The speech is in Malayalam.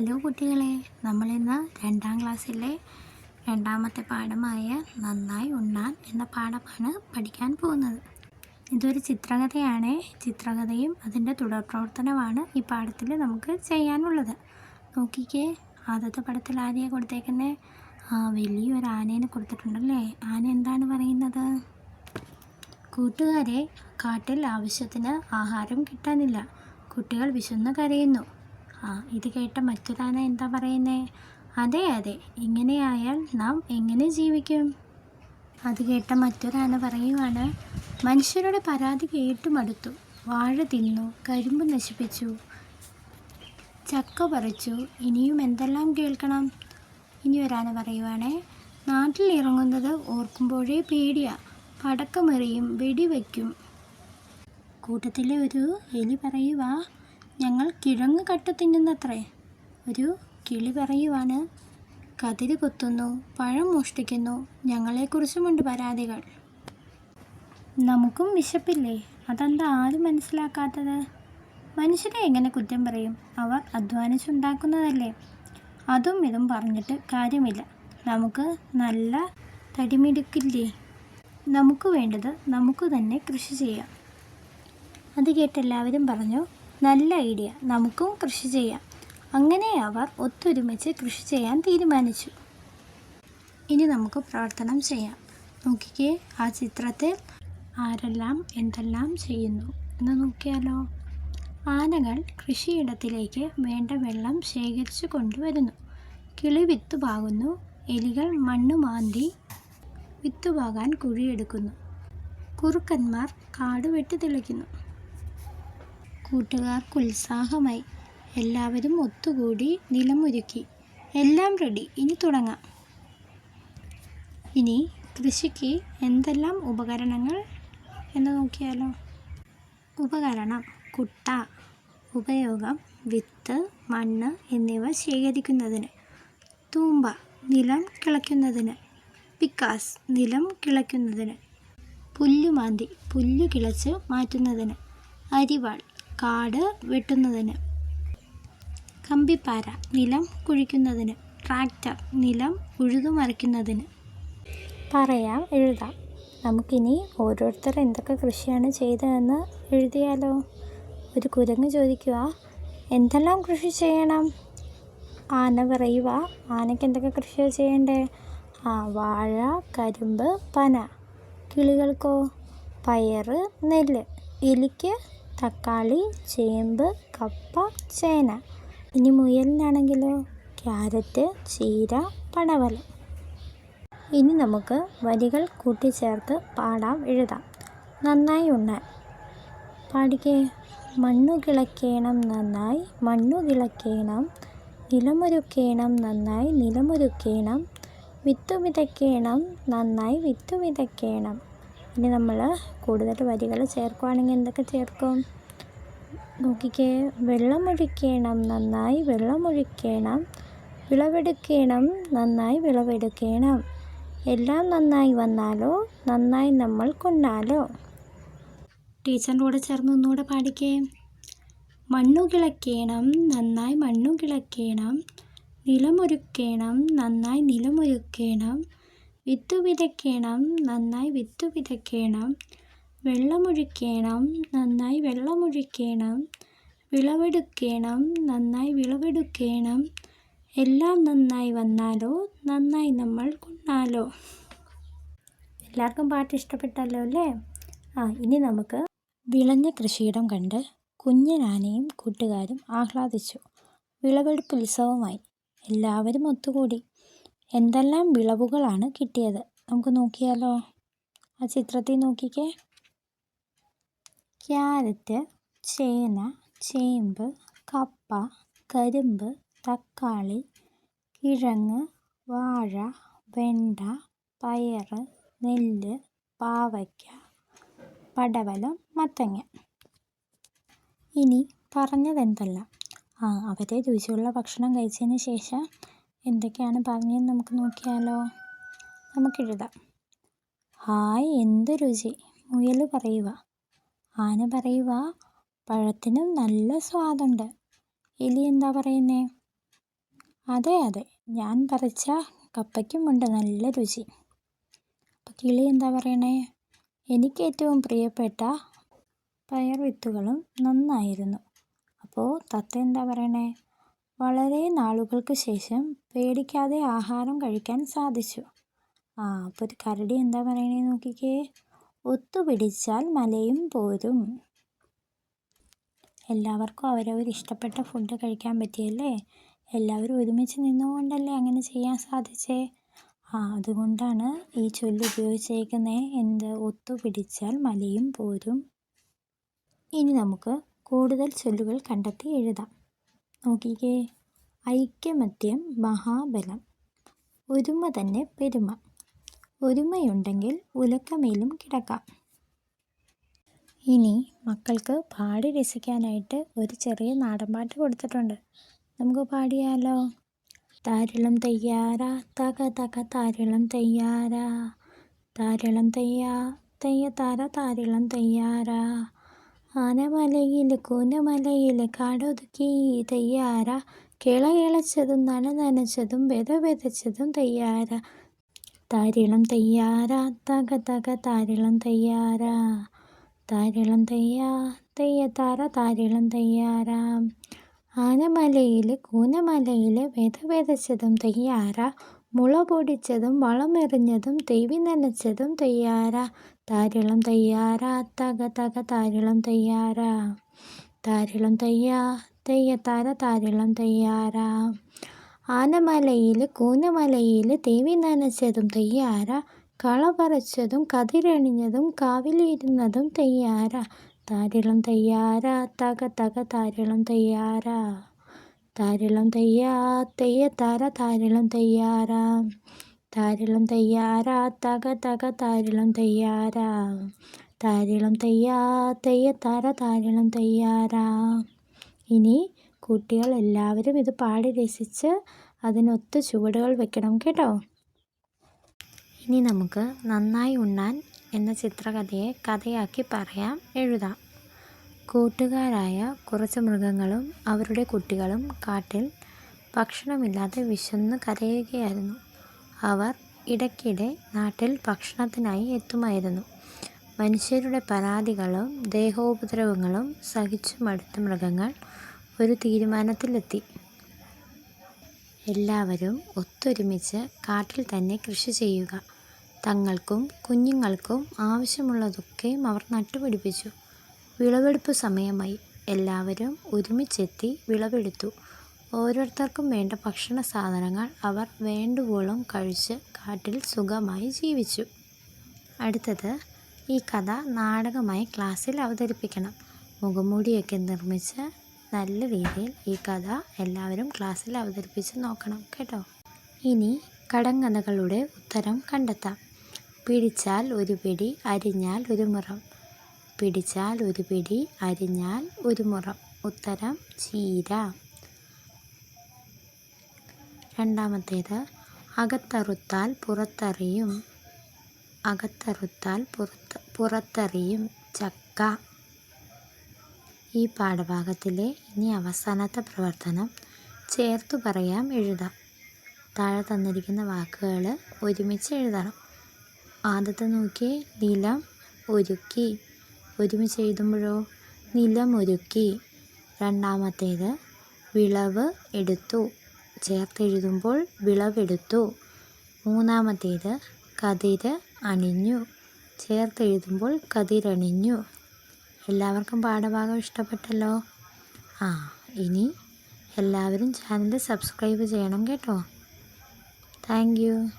ഹലോ കുട്ടികളെ നമ്മളിന്ന് രണ്ടാം ക്ലാസ്സിലെ രണ്ടാമത്തെ പാഠമായ നന്നായി ഉണ്ണാൻ എന്ന പാഠമാണ് പഠിക്കാൻ പോകുന്നത്. ഇതൊരു ചിത്രകഥയാണ്. ചിത്രകഥയും അതിന്റെ തുടർ പ്രവർത്തനമാണ് ഈ പാഠത്തിൽ നമുക്ക് ചെയ്യാനുള്ളത്. നോക്കിക്കേ ആദ്യത്തെ പടത്തിൽ ആദ്യം കൊടുത്തേക്കുന്നത് ആ വലിയൊരു ആനേനെ കൊടുത്തിട്ടുണ്ടല്ലേ? ആന എന്താണ് പറയുന്നത്? കൂട്ടുകാരെ കാട്ടിൽ ആവശ്യത്തിന് ആഹാരം കിട്ടാനില്ല. കുട്ടികൾ വിശന്ന് കരയുന്നു. ആ ഇത് കേട്ട മറ്റൊരാന എന്താ പറയുന്നേ? അതെ അതെ. ഇങ്ങനെയായാൽ നാം എങ്ങനെ ജീവിക്കും? അത് കേട്ട മറ്റൊരാന പറയുവാണ് മനുഷ്യരുടെ പരാതി കേട്ടു മടുത്തു വാഴ തിന്നു കരിമ്പ് നശിപ്പിച്ചു ചക്ക പറിച്ചു. ഇനിയും എന്തെല്ലാം കേൾക്കണം? ഇനി ഒരാന പറയുവാണേ നാട്ടിൽ ഇറങ്ങുന്നത് ഓർക്കുമ്പോഴേ പേടിയാ. പടക്കമെറിയും വെടിവെക്കും കൂട്ടത്തിലെ ഒരു എലി പറയുക ഞങ്ങൾ കിഴങ്ങ് കട്ട തിന്നുന്നത്രേ. ഒരു കിളി പറയുവാണ്. കതിര് കൊത്തുന്നു പഴം മോഷ്ടിക്കുന്നു. ഞങ്ങളെക്കുറിച്ചുമുണ്ട് പരാതികൾ. നമുക്കും വിശപ്പില്ലേ? അതെന്താ ആരും മനസ്സിലാക്കാത്തത്? മനുഷ്യരെ എങ്ങനെ കുറ്റം പറയും? അവർ അധ്വാനിച്ചുണ്ടാക്കുന്നതല്ലേ? അതും ഇതും പറഞ്ഞിട്ട് കാര്യമില്ല. നമുക്ക് നല്ല തടിമിടുക്കില്ലേ? നമുക്ക് വേണ്ടത് നമുക്ക് തന്നെ കൃഷി ചെയ്യാം. അത് കേട്ട് എല്ലാവരും പറഞ്ഞു നല്ല ഐഡിയ. നമുക്കും കൃഷി ചെയ്യാം. അങ്ങനെ അവർ ഒത്തൊരുമിച്ച് കൃഷി ചെയ്യാൻ തീരുമാനിച്ചു. ഇനി നമുക്ക് പ്രവർത്തനം ചെയ്യാം. നോക്കിക്കേ ആ ചിത്രത്തിൽ ആരെല്ലാം എന്തെല്ലാം ചെയ്യുന്നു എന്ന് നോക്കിയാലോ? ആനകൾ കൃഷിയിടത്തിലേക്ക് വേണ്ട വെള്ളം ശേഖരിച്ചു കൊണ്ടുവരുന്നു. കിളി വിത്തുപാകുന്നു. എലികൾ മണ്ണ് മാന്തി വിത്തുപാകാൻ കുഴിയെടുക്കുന്നു. കുറുക്കന്മാർ കാട് വെട്ടി തെളിക്കുന്നു. കൂട്ടുകാർക്ക് ഉത്സാഹമായി. എല്ലാവരും ഒത്തുകൂടി നിലമൊരുക്കി. എല്ലാം റെഡി ഇനി തുടങ്ങാം. ഇനി കൃഷിക്ക് എന്തെല്ലാം ഉപകരണങ്ങൾ എന്ന് നോക്കിയാലോ? ഉപകരണം കുട്ട ഉപയോഗം വിത്ത് മണ്ണ് എന്നിവ ശേഖരിക്കുന്നതിന്. തൂമ്പ നിലം കിളയ്ക്കുന്നതിന്. പിക്കാസ് നിലം കിളയ്ക്കുന്നതിന്. പുല്ലുമാന്തി പുല്ലു കിളച്ച് മാറ്റുന്നതിന്. അരിവാൾ കാട് വെട്ടുന്നതിന്. കമ്പിപ്പാര നിലം കുഴിക്കുന്നതിന്. ട്രാക്ടർ നിലം ഉഴുതുമറിക്കുന്നതിന് പറയാം എഴുതാം. നമുക്കിനി ഓരോരുത്തർ എന്തൊക്കെ കൃഷിയാണ് ചെയ്തതെന്ന് എഴുതിയാലോ? ഒരു കുരങ്ങ് ചോദിക്കുക എന്തെല്ലാം കൃഷി ചെയ്യണം? ആന പറയുക ആനയ്ക്ക് എന്തൊക്കെ കൃഷിയാണ് ചെയ്യണ്ടേ? ആ വാഴ കരിമ്പ് പന. കിളികൾക്കോ? പയറ് നെല്ല്. എലിക്ക് തക്കാളി ചേമ്പ് കപ്പ ചേന. ഇനി മുയലിനാണെങ്കിലോ? ക്യാരറ്റ് ചീര പടവലം. ഇനി നമുക്ക് വരികൾ കൂട്ടിച്ചേർത്ത് പാടാം എഴുതാം. നന്നായി ഉണ്ണാൻ. പാടിക്കേ. മണ്ണു കിളക്കേണം നന്നായി മണ്ണു കിളക്കേണം. നിലമൊരുക്കേണം നന്നായി നിലമൊരുക്കേണം. വിത്തു വിതയ്ക്കേണം നന്നായി വിത്തു വിതയ്ക്കണം. ഇനി നമ്മൾ കൂടുതൽ വരികൾ ചേർക്കുവാണെങ്കിൽ എന്തൊക്കെ ചേർക്കും? നോക്കിക്കേ. വെള്ളമൊഴിക്കണം നന്നായി വെള്ളമൊഴിക്കണം. വിളവെടുക്കണം നന്നായി വിളവെടുക്കണം. എല്ലാം നന്നായി വന്നാലോ? നന്നായി നമ്മൾ കൊണ്ടാലോ ടീച്ചറിന്റെ കൂടെ ചേർന്ന് ഒന്നുകൂടെ പാടിക്കേ. മണ്ണു കിളക്കേണം നന്നായി മണ്ണു കിളക്കേണം. നിലമൊരുക്കേണം നന്നായി നിലമൊരുക്കേണം. വിത്തു വിതയ്ക്കണം നന്നായി വിത്തു വിതയ്ക്കണം വെള്ളമൊഴിക്കണം നന്നായി വെള്ളമൊഴിക്കണം. വിളവെടുക്കണം നന്നായി വിളവെടുക്കണം. എല്ലാം നന്നായി വന്നാലോ നന്നായി നമ്മൾ കൊണ്ടാലോ. എല്ലാവർക്കും പാട്ട് ഇഷ്ടപ്പെട്ടല്ലോ അല്ലേ? ആ ഇനി നമുക്ക് വിളഞ്ഞ കൃഷിയിടം കണ്ട് കുഞ്ഞനാനയും കൂട്ടുകാരും ആഹ്ലാദിച്ചു. വിളവെടുപ്പ് ഉത്സവമായി എല്ലാവരും ഒത്തുകൂടി. എന്തെല്ലാം വിളവുകളാണ് കിട്ടിയത്? നമുക്ക് നോക്കിയാലോ. ആ ചിത്രത്തിൽ നോക്കിക്കേ. ക്യാരറ്റ് ചേന ചേമ്പ് കപ്പ കരിമ്പ് തക്കാളി കിഴങ്ങ് വാഴ വെണ്ട പയർ നെല്ല് പാവയ്ക്ക പടവലം മത്തങ്ങ. ഇനി പറഞ്ഞതെന്തല്ല? ആ അവരെ രുചിയുള്ള ഭക്ഷണം കഴിച്ചതിന് ശേഷം എന്തൊക്കെയാണ് പറഞ്ഞതെന്ന് നമുക്ക് നോക്കിയാലോ? നമുക്കെഴുതാം ഹായ് എന്ത് രുചി? മുയൽ പറയുക. ആന പറയുക പഴത്തിനും നല്ല സ്വാദുണ്ട്. എലി എന്താ പറയുന്നേ? അതെ അതെ ഞാൻ പറിച്ച കപ്പയ്ക്കുമുണ്ട് നല്ല രുചി. അപ്പം കിളി എന്താ പറയണേ? എനിക്ക് ഏറ്റവും പ്രിയപ്പെട്ട പയർ വിത്തുകളും നന്നായിരുന്നു. അപ്പോൾ തത്ത എന്താ പറയണേ? വളരെ നാളുകൾക്ക് ശേഷം പേടിക്കാതെ ആഹാരം കഴിക്കാൻ സാധിച്ചു. ആ അപ്പോൾ ഒരു കരടി എന്താ പറയണേ നോക്കിക്കേ. ഒത്തുപിടിച്ചാൽ മലയും പോരും. എല്ലാവർക്കും അവരവർ ഇഷ്ടപ്പെട്ട ഫുഡ് കഴിക്കാൻ പറ്റിയല്ലേ? എല്ലാവരും ഒരുമിച്ച് നിന്നുകൊണ്ടല്ലേ അങ്ങനെ ചെയ്യാൻ സാധിച്ചേ? ആ അതുകൊണ്ടാണ് ഈ ചൊല്ല് ഉപയോഗിച്ചേക്കുന്നത് എന്ത്? ഒത്തുപിടിച്ചാൽ മലയും പോരും. ഇനി നമുക്ക് കൂടുതൽ ചൊല്ലുകൾ കണ്ടെത്തി എഴുതാം. നോക്കിക്കേ. ഐക്യമത്യം മഹാബലം. ഒരുമ തന്നെ പെരുമ. ഒരുമയുണ്ടെങ്കിൽ ഉലക്കമേലും കിടക്കാം. ഇനി മക്കൾക്ക് പാടി രസിക്കാനായിട്ട് ഒരു ചെറിയ നാടൻപാട്ട് കൊടുത്തിട്ടുണ്ട്. നമുക്ക് പാടിയാലോ? താരളം തയ്യാറാ തക തക താരളം തയ്യാറാ. താരളം തയ്യാ തയ്യ താര താരളം തയ്യാറ. ആനമലയിൽ കൂനമലയിൽ കാടൊതുക്കി തയ്യാറ. കിള ഇളച്ചതും നന നനച്ചതും വിത വിതച്ചതും തയ്യാറ. താരിളം തയ്യാറ. തക തക താരിളം തയ്യാറ. താരിളം തയ്യാ. തയ്യത്താറ താര താരിളം തയ്യാറ. ആനമലയിൽ കൂനമലയിൽ വിത വിതച്ചതും തയ്യാറ. മുള പൊടിച്ചതും വളമെറിഞ്ഞതും തെയ്വി നനച്ചതും തയ്യാറാ. താരിളം തയ്യാറാ. തക തക താരിളം തയ്യാറാ. താരിളം തയ്യാ. തെയ്യ താര താരിളം തയ്യാറാ. ആനമലയിൽ കൂനമലയിൽ തെവി നനച്ചതും തയ്യാറാ. കള പറിച്ചതും കതിരണിഞ്ഞതും കാവിലിരുന്നതും തയ്യാറാ. താരിളം തയ്യാറാ. തക തക താരിളം തയ്യാറ. താരിളം തയ്യാ തയ്യ താര താരിളം തയ്യാറാ. താരിളം തയ്യാറാ തക തക താരിളം തയ്യാറാ. താരിളം തയ്യാ തയ്യ താര താരിളം തയ്യാറാ. ഇനി കുട്ടികൾ എല്ലാവരും ഇത് പാടി രസിച്ച് അതിനൊത്ത് ചുവടുകൾ വെക്കണം കേട്ടോ. ഇനി നമുക്ക് നന്നായി ഉണ്ണാൻ എന്ന ചിത്രകഥയെ കഥയാക്കി പറയാം എഴുതാം. കൂട്ടുകാരായ കുറച്ച് മൃഗങ്ങളും അവരുടെ കുട്ടികളും കാട്ടിൽ ഭക്ഷണമില്ലാതെ വിശന്ന് കരയുകയായിരുന്നു. അവർ ഇടയ്ക്കിടെ നാട്ടിൽ ഭക്ഷണത്തിനായി എത്തുമായിരുന്നു. മനുഷ്യരുടെ പരാതികളും ദേഹോപദ്രവങ്ങളും സഹിച്ചു മടുത്ത മൃഗങ്ങൾ ഒരു തീരുമാനത്തിലെത്തി. എല്ലാവരും ഒത്തൊരുമിച്ച് കാട്ടിൽ തന്നെ കൃഷി ചെയ്യുക. തങ്ങൾക്കും കുഞ്ഞുങ്ങൾക്കും ആവശ്യമുള്ളതൊക്കെയും അവർ നട്ടുപിടിപ്പിച്ചു. വിളവെടുപ്പ് സമയമായി എല്ലാവരും ഒരുമിച്ചെത്തി വിളവെടുത്തു. ഓരോരുത്തർക്കും വേണ്ട ഭക്ഷണ സാധനങ്ങൾ അവർ വേണ്ടുവോളം കഴിച്ച് കാട്ടിൽ സുഖമായി ജീവിച്ചു. അടുത്തത് ഈ കഥ നാടകമായി ക്ലാസ്സിൽ അവതരിപ്പിക്കണം. മുഖംമൂടിയൊക്കെ നിർമ്മിച്ച് നല്ല രീതിയിൽ ഈ കഥ എല്ലാവരും ക്ലാസ്സിൽ അവതരിപ്പിച്ച് നോക്കണം കേട്ടോ. ഇനി കടങ്കഥകളുടെ ഉത്തരം കണ്ടെത്താം. പിടിച്ചാൽ ഒരു പിടി അരിഞ്ഞാൽ ഒരു മുറം. പിടിച്ചാൽ ഒരു പിടി അരിഞ്ഞാൽ ഒരു മുറം. ഉത്തരം ചീര. രണ്ടാമത്തേത് അകത്തറുത്താൽ പുറത്തറിയും. അകത്തറുത്താൽ പുറത്ത് പുറത്തറിയും. ചക്ക. ഈ പാഠഭാഗത്തിലെ ഇനി അവസാനത്തെ പ്രവർത്തനം ചേർത്തു പറയാം എഴുതാം. താഴെ തന്നിരിക്കുന്ന വാക്കുകൾ ഒരുമിച്ച് എഴുതണം. ആദ്യത്തെ നോക്കി നിലം ഒരുക്കി. ഒരുമിച്ച് എഴുതുമ്പോഴോ? നിലമൊരുക്കി. രണ്ടാമത്തേത് വിളവ് എടുത്തു. ചേർത്തെഴുതുമ്പോൾ വിളവെടുത്തു. മൂന്നാമത്തേത് കതിര് അണിഞ്ഞു. ചേർത്തെഴുതുമ്പോൾ കതിരണിഞ്ഞു. എല്ലാവർക്കും പാഠഭാഗം ഇഷ്ടപ്പെട്ടല്ലോ? ആ ഇനി എല്ലാവരും ചാനൽ സബ്സ്ക്രൈബ് ചെയ്യണം കേട്ടോ. താങ്ക്